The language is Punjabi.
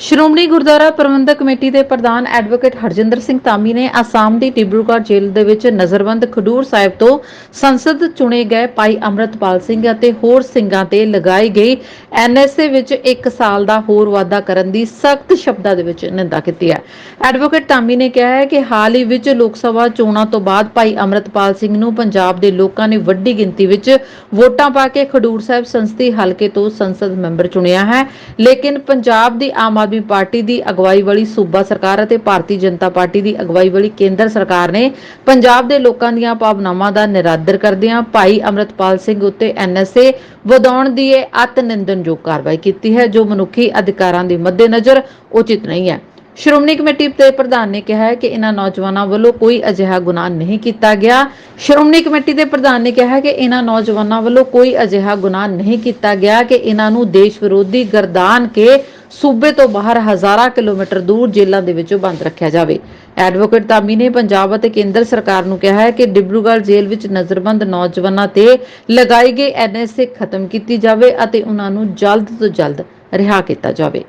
ਸ਼੍ਰੋਮਣੀ ਗੁਰਦੁਆਰਾ ਪ੍ਰਬੰਧਕ ਕਮੇਟੀ ਦੇ ਪ੍ਰਧਾਨ ਐਡਵੋਕੇਟ ਹਰਜਿੰਦਰ ਸਿੰਘ ਧਾਮੀ ਨੇ ਆਸਾਮ ਦੀ ਡਿਬਰੂਗੜ੍ਹ ਜੇਲ੍ਹ ਦੇ ਵਿੱਚ ਨਜ਼ਰਬੰਦ ਖਡੂਰ ਸਾਹਿਬ ਤੋਂ ਸੰਸਦ ਚੁਣੇ ਗਏ ਭਾਈ ਅੰਮ੍ਰਿਤਪਾਲ ਸਿੰਘ ਅਤੇ ਹੋਰ ਸਿੰਘਾਂ ਤੇ ਲਗਾਈ ਗਈ ਐਨਐਸਏ ਵਿੱਚ 1 ਸਾਲ ਦਾ ਹੋਰ ਵਾਅਦਾ ਕਰਨ ਦੀ ਸਖਤ ਸ਼ਬਦਾਂ ਦੇ ਵਿੱਚ ਨਿੰਦਾ ਕੀਤੀ ਹੈ। ਐਡਵੋਕੇਟ ਧਾਮੀ ਨੇ ਕਿਹਾ ਹੈ ਕਿ ਹਾਲ ਹੀ ਵਿੱਚ ਲੋਕ ਸਭਾ ਚੋਣਾਂ ਤੋਂ ਬਾਅਦ ਭਾਈ ਅੰਮ੍ਰਿਤਪਾਲ ਸਿੰਘ ਨੂੰ ਪੰਜਾਬ ਦੇ ਲੋਕਾਂ ਨੇ ਵੱਡੀ ਗਿਣਤੀ ਵਿੱਚ ਵੋਟਾਂ ਪਾ ਕੇ ਖਡੂਰ ਸਾਹਿਬ ਸੰਸਦੀ ਹਲਕੇ ਤੋਂ ਸੰਸਦ ਮੈਂਬਰ ਚੁਣਿਆ ਹੈ। ਲੇਕਿਨ ਪੰਜਾਬ ਦੀ ਆਮ ਆਦਮੀ ਪਾਰਟੀ ਦੀ ਅਗਵਾਈ ਵਾਲੀ ਸੂਬਾ ਸਰਕਾਰ ਅਤੇ ਭਾਰਤੀ ਜਨਤਾ ਪਾਰਟੀ ਦੀ ਅਗਵਾਈ ਵਾਲੀ ਕੇਂਦਰ ਸਰਕਾਰ ਨੇ ਪੰਜਾਬ ਦੇ ਲੋਕਾਂ ਦੀਆਂ ਭਾਵਨਾਵਾਂ ਦਾ ਨਿਰਾਦਰ ਕਰਦਿਆਂ ਭਾਈ ਅੰਮ੍ਰਿਤਪਾਲ ਸਿੰਘ ਉੱਤੇ ਐਨਐਸਏ ਵਧਾਉਣ ਦੀ ਇਹ ਅਤ ਨਿੰਦਨਯੋਗ ਕਾਰਵਾਈ ਕੀਤੀ ਹੈ, ਜੋ ਮਨੁੱਖੀ ਅਧਿਕਾਰਾਂ ਦੇ ਮੱਦੇਨਜ਼ਰ ਉਚਿਤ ਨਹੀਂ ਹੈ। ਸ਼੍ਰੋਮਣੀ ਕਮੇਟੀ ਦੇ ਪ੍ਰਧਾਨ ਨੇ ਕਿਹਾ ਹੈ ਕਿ ਇਹਨਾਂ ਨੌਜਵਾਨਾਂ ਵੱਲੋਂ ਕੋਈ ਅਜਿਹਾ ਗੁਨਾਹ ਨਹੀਂ ਕੀਤਾ ਗਿਆ। ਸ਼੍ਰੋਮਣੀ ਕਮੇਟੀ ਦੇ ਪ੍ਰਧਾਨ ਨੇ ਕਿਹਾ ਹੈ ਕਿ ਇਹਨਾਂ ਨੌਜਵਾਨਾਂ ਵੱਲੋਂ ਕੋਈ ਅਜਿਹਾ ਗੁਨਾਹ ਨਹੀਂ ਕੀਤਾ ਗਿਆ ਕਿ ਇਹਨਾਂ ਨੂੰ ਦੇਸ਼ ਵਿਰੋਧੀ ਗਰਦਾਨ ਕੇ ਸੂਬੇ ਤੋਂ ਬਾਹਰ ਹਜ਼ਾਰਾਂ ਕਿਲੋਮੀਟਰ ਦੂਰ ਜੇਲ੍ਹਾਂ ਦੇ ਵਿੱਚੋਂ ਬੰਦ ਰੱਖਿਆ ਜਾਵੇ। ਐਡਵੋਕੇਟ ਤਾਮੀ ਨੇ ਪੰਜਾਬ ਅਤੇ ਕੇਂਦਰ ਸਰਕਾਰ ਨੂੰ ਕਿਹਾ ਹੈ ਕਿ ਡਿਬਰੂਗੜ੍ਹ ਜੇਲ੍ਹ ਵਿੱਚ ਨਜ਼ਰਬੰਦ ਨੌਜਵਾਨਾਂ ਤੇ ਲਗਾਈ ਗਈ ਐਨਐਸਏ ਖਤਮ ਕੀਤੀ ਜਾਵੇ ਅਤੇ ਉਹਨਾਂ ਨੂੰ ਜਲਦ ਤੋਂ ਜਲਦ ਰਿਹਾ ਕੀਤਾ ਜਾਵੇ।